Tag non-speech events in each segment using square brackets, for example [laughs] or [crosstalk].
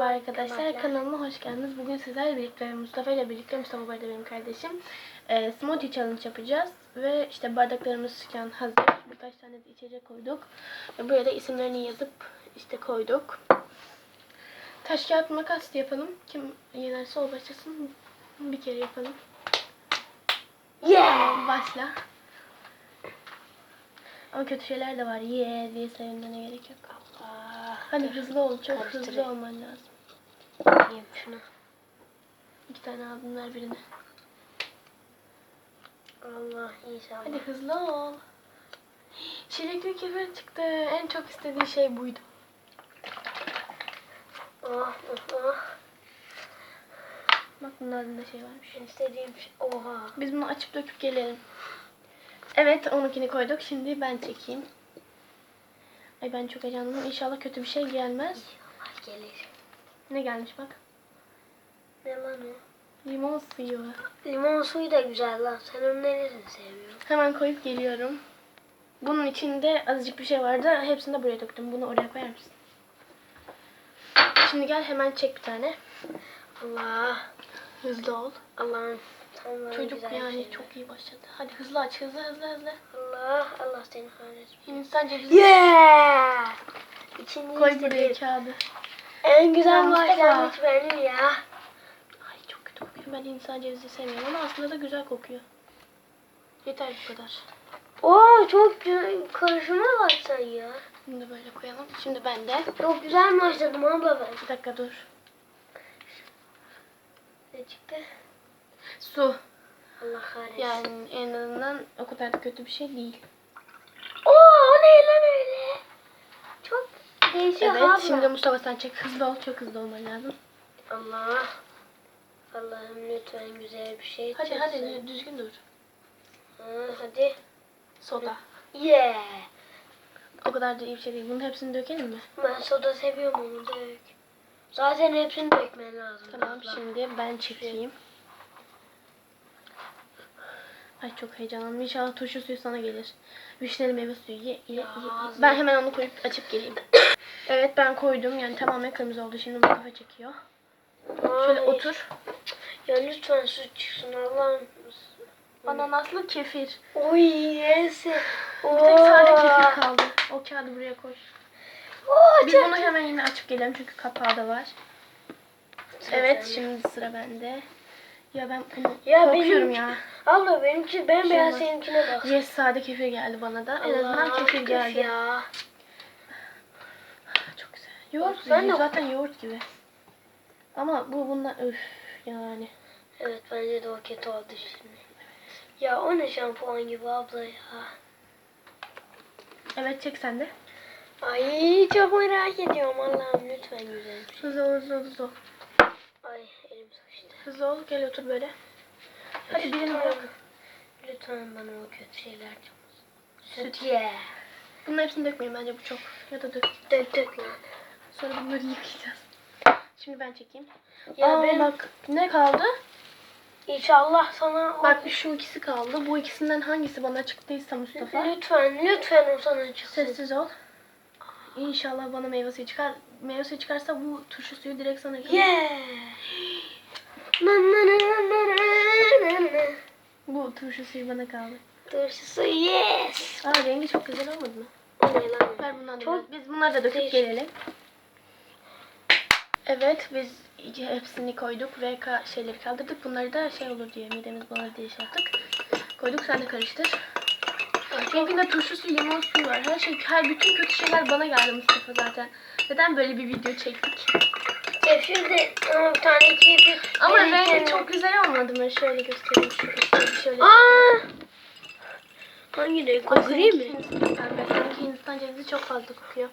Merhaba arkadaşlar, kanalıma hoş geldiniz. Bugün sizlerle birlikte Mustafa ile birlikte, Mustafa bu arada benim kardeşim, e, smoothie challenge yapacağız. Ve işte bardaklarımız falan hazır. Birkaç tane de içecek koyduk. Ve buraya da isimlerini yazıp işte koyduk. Taş kağıt makas yapalım. Kim yenerse o başlasın. Bir kere yapalım. Yeah! Başla. Ama kötü şeyler de var. Ye diye sevinmene gerek yok. Allah. Hadi hızlı ol. Çok hızlı Karıştırayım. olman lazım. Yiyeyim şunu. İki tane aldım ver birini. Allah inşallah. Hadi hızlı ol. Çilekli kefir çıktı. En çok istediği şey buydu. Oh, oh, oh. Bak bunların da şey varmış. İstediğim şey. Oha. Biz bunu açıp döküp gelelim. Evet onunkini koyduk. Şimdi ben çekeyim. Ay ben çok heyecanlıyım. İnşallah kötü bir şey gelmez. Allah gelir. Ne gelmiş bak. Ne lan o? Limon suyu. Limon suyu da güzel lan. Sen onun neresini seviyorsun? Hemen koyup geliyorum. Bunun içinde azıcık bir şey vardı. Hepsini de buraya döktüm. Bunu oraya koyar mısın? Şimdi gel hemen çek bir tane. Allah. Hızlı ol. Allah'ım. Tam bana Çocuk güzel yani şey. çok iyi başladı. Hadi hızlı aç hızlı hızlı hızlı. Allah. Allah seni kahretsin. Hindistan cevizi Yeah! İçinde koy buraya kağıdı. En güzel başlangıç benim ya. Ay çok kötü kokuyor. Ben Hindistan cevizi sevmiyorum ama aslında da güzel kokuyor. Yeter bu kadar. Oo çok güzel. Karışıma bak sen ya. Bunu da böyle koyalım. Şimdi ben de. Çok güzel başladım abla ben. Bir dakika dur. Ne çıktı? Su. Allah kahretsin. Yani en azından o kadar da kötü bir şey değil. Oo o ne lan öyle? Çok değişiyor Evet abla. şimdi Mustafa sen çek. Hızlı ol. Çok hızlı olman lazım. Allah. Allah'ım lütfen güzel bir şey Hadi çıksın. hadi düzgün dur. Ha, hadi. Soda. Yeah. O kadar da iyi bir şey değil. Bunun hepsini dökelim mi? Ben soda seviyorum onu dök. Zaten hepsini dökmen lazım. Tamam abla. şimdi ben çekeyim. Ay çok heyecanlandım. İnşallah turşu suyu sana gelir. Vişneli meyve suyu ye, ye, ye, Ben hemen onu koyup açıp geleyim. [coughs] evet ben koydum. Yani tamamen kırmızı oldu. Şimdi Mustafa çekiyor. Şöyle otur. Ya lütfen süt çıksın Allah'ım. Ananaslı kefir. Oy neyse. Bir tek sade kefir kaldı. O kağıdı buraya koy. Oo, Biz bunu hemen yine açıp gelelim çünkü kapağı da var. Evet şimdi sıra bende. Ya ben bunu Ya korkuyorum benim- ya. Abla benimki bembeyaz Şey seninkine bak. Yes sade kefir geldi bana da. En azından Allah, kefir geldi. Ya. Çok güzel. Yoğurt Ben de- Zaten yoğurt gibi. Ama bu bundan öf yani. Evet bence de o kötü oldu şimdi. Ya o ne şampuan gibi abla ya. Evet çek sen de. Ay çok merak ediyorum Allah'ım lütfen güzel. Hızlı hızlı hızlı. Ay. Hızlı ol gel otur böyle. Hadi birini Lütfen- bırak. Lütfen bana o kötü şeyler çıkmasın. Süt. Ye. Bunların hepsini dökmeyin bence bu çok. Ya da dök. Dök dök lan. Sonra bunları yıkayacağız. Şimdi ben çekeyim. Ya Aa, ben bak ne kaldı? inşallah sana. Bak şu ikisi kaldı. Bu ikisinden hangisi bana çıktıysa Mustafa. Lütfen lütfen o sana çıksın. Sessiz ol. İnşallah bana meyve suyu çıkar. Meyve suyu çıkarsa bu turşu suyu direkt sana. Yeah. Bu turşu suyu bana kaldı. Turşusu yes. Aa rengi çok güzel olmadı mı? O ne lan? Ver bundan da Çok biraz. Biz bunları da döküp değişik. gelelim. Evet biz hepsini koyduk ve ka- şeyleri kaldırdık. Bunları da şey olur diye midemiz bulanır diye şey yaptık. Koyduk sen de karıştır. Renkinde turşu suyu, limon suyu var. Her şey, her bütün kötü şeyler bana geldi Mustafa zaten. Neden böyle bir video çektik? De ama bir tane kefir. Ama Benim rengi çok güzel olmadı mı? Şöyle göstereyim şöyle. Aa! Hangi renk? O gri mi? Pembe. Seninki Hindistan cevizi çok fazla kokuyor.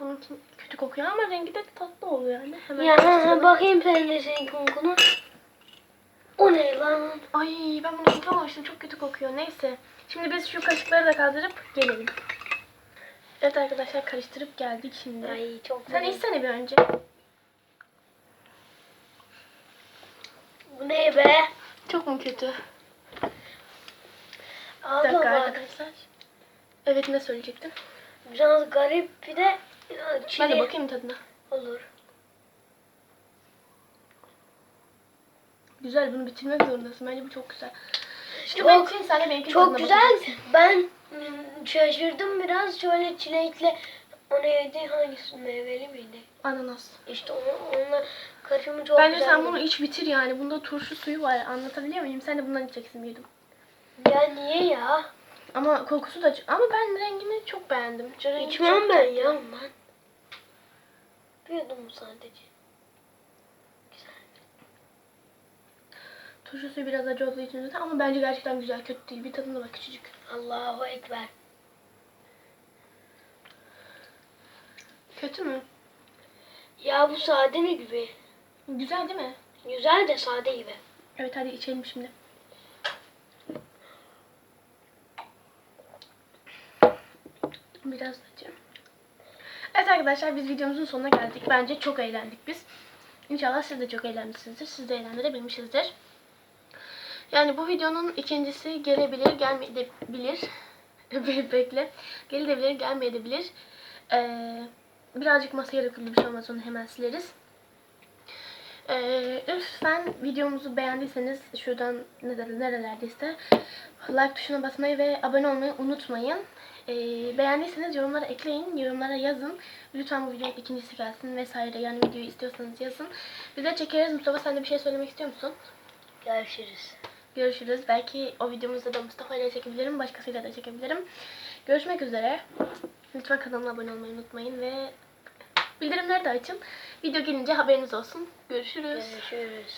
Bununki kötü kokuyor ama rengi de tatlı oluyor yani. Hemen Ya karıştıralım. bakayım de senin konkunu. O ne lan? Ay ben bunu tutamamıştım. Çok kötü kokuyor. Neyse. Şimdi biz şu kaşıkları da kaldırıp gelelim. Evet arkadaşlar karıştırıp geldik şimdi. Ay çok Sen içsene bir önce. Meyve. Çok mu kötü? Abla bir dakika arkadaşlar. Evet ne söyleyecektin? Biraz garip bir de çiğ. Ben de bakayım tadına. Olur. Güzel bunu bitirmek zorundasın. Bence bu çok güzel. İşte yok, benimkini sana benimkini Çok güzel. Ben ıı, şaşırdım biraz. Şöyle çilekle o neydi hangisi meyveli miydi? Ananas. İşte onu, onunla karışımı çok Bence güzel. sen bunu iç bitir yani. Bunda turşu suyu var. Anlatabiliyor muyum? Sen de bundan içeceksin bir yudum. Ya niye ya? Ama kokusu da... Ama ben rengini çok beğendim. Rengi İçmem çok ben tatlı. ya ondan. Bir yudum sadece. Turşu suyu biraz acı olduğu için zaten ama bence gerçekten güzel. Kötü değil. Bir tadına bak küçücük. Allahu Ekber. Kötü mü? Ya bu sade mi gibi? Güzel değil mi? Güzel de sade gibi. Evet hadi içelim şimdi. Biraz da acı. Evet arkadaşlar biz videomuzun sonuna geldik. Bence çok eğlendik biz. İnşallah siz de çok eğlenmişsinizdir. Siz de eğlendirebilmişizdir. Yani bu videonun ikincisi gelebilir, gelmeyebilir. [laughs] Be- Bekle. Gelebilir, gelmeyebilir. Ee, birazcık masaya döküldü bir şey olmaz onu hemen sileriz. Ee, lütfen videomuzu beğendiyseniz şuradan nere- nerelerdeyse like tuşuna basmayı ve abone olmayı unutmayın. Ee, beğendiyseniz yorumlara ekleyin, yorumlara yazın. Lütfen bu videonun ikincisi gelsin vesaire. Yani videoyu istiyorsanız yazın. Biz de çekeriz. Mustafa sen de bir şey söylemek istiyor musun? Görüşürüz. Görüşürüz. Belki o videomuzda da Mustafa ile çekebilirim, başkasıyla da çekebilirim. Görüşmek üzere. Lütfen kanalıma abone olmayı unutmayın ve bildirimleri de açın. Video gelince haberiniz olsun. Görüşürüz. Görüşürüz.